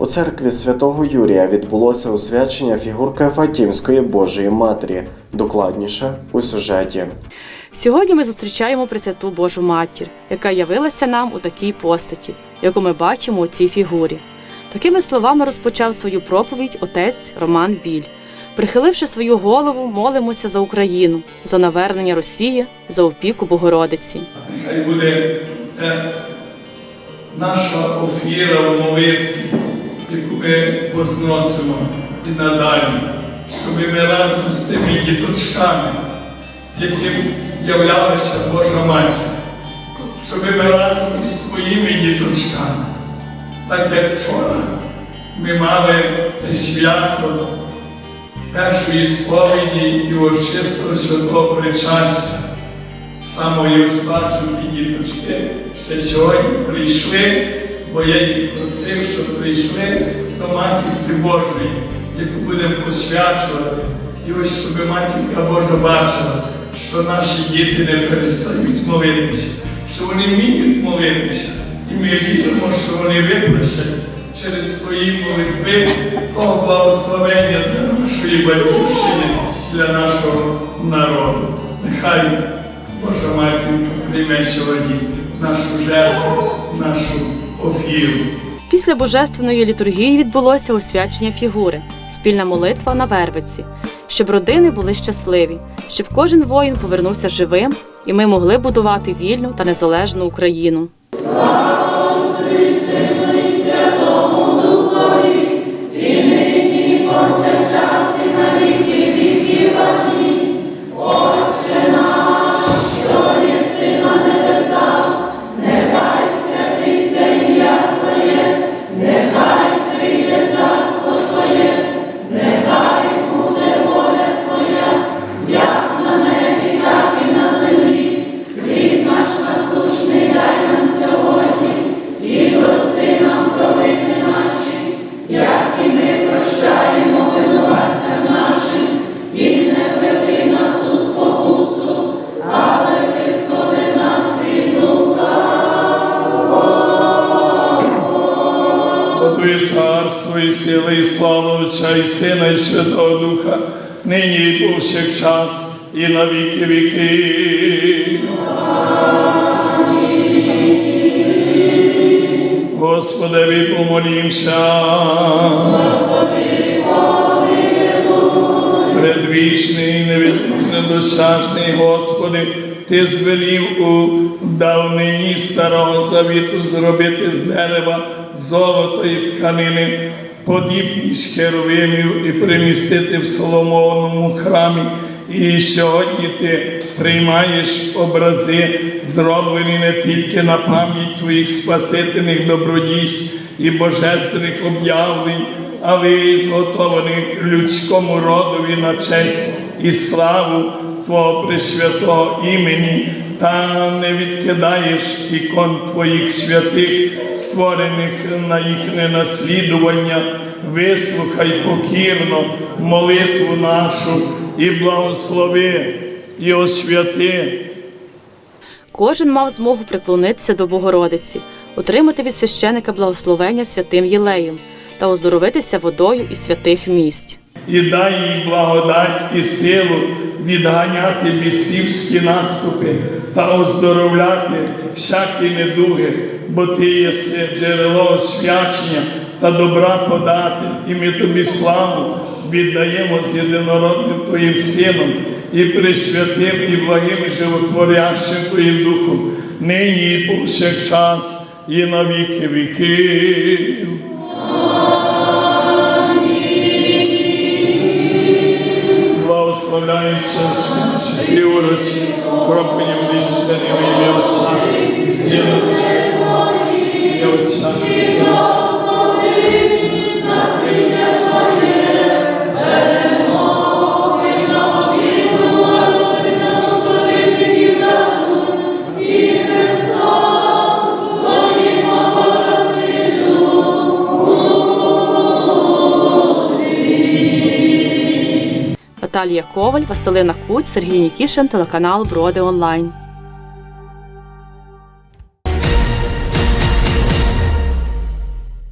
У церкві святого Юрія відбулося освячення фігурки Фатімської Божої Матері. Докладніше у сюжеті. Сьогодні ми зустрічаємо Пресвяту Божу Матір, яка явилася нам у такій постаті, яку ми бачимо у цій фігурі. Такими словами розпочав свою проповідь отець Роман Біль. Прихиливши свою голову, молимося за Україну, за навернення Росії, за опіку Богородиці. Нехай буде наша офіра в молитві, яку ми возносимо і надалі, щоб ми разом з тими діточками, яким являлася Божа Матір, щоб ми разом із своїми діточками, так як вчора ми мали те свято першої сповіді і очистого святого причастя. Розплачу ті діточки ще сьогодні прийшли, бо я їх просив, щоб прийшли до Матінки Божої, яку будемо посвячувати. І ось щоб Матінка Божа бачила, що наші діти не перестають молитися, що вони вміють молитися. І ми віримо, що вони випросять через свої молитви того благословення для нашої батьківщини, для нашого народу. Нехай Божа Матінка прийме сьогодні нашу жертву, нашу. Після божественної літургії відбулося освячення фігури, спільна молитва на Вервиці, щоб родини були щасливі, щоб кожен воїн повернувся живим, і ми могли будувати вільну та незалежну Україну. Готує царство і сили, і слава Отця, і Сина, і Святого Духа, нині і повсякчас, і на віки віки. Господи, помолімся. Предвічний, невідомий, недосяжний, Господи, Ти звелів у давнині старого завіту зробити з дерева золото і тканини, подібність херовимів і примістити в Соломоновому храмі. І сьогодні ти приймаєш образи, зроблені не тільки на пам'ять твоїх спасительних добродійств і божественних об'явлень, але й зготованих людському родові на честь і славу Твого пресвятого імені, та не відкидаєш ікон Твоїх святих, створених на їхнє наслідування, вислухай покірно молитву нашу і благослови, і освяти. Кожен мав змогу приклонитися до Богородиці, отримати від священика благословення святим Єлеєм та оздоровитися водою із святих місць. І дай їй благодать і силу відганяти бісівські наступи та оздоровляти всякі недуги, бо ти єси джерело освячення та добра подати, і ми тобі славу віддаємо з єдинородним Твоїм Сином і присвятим, і благим животворящим Твоїм Духом, нині і повсякчас, і на віки. Святі уроці, кроплені в лісі, в ім'я Отця і Сина, Наталія Коваль, Василина Куть, Сергій Нікішин, телеканал Броди Онлайн.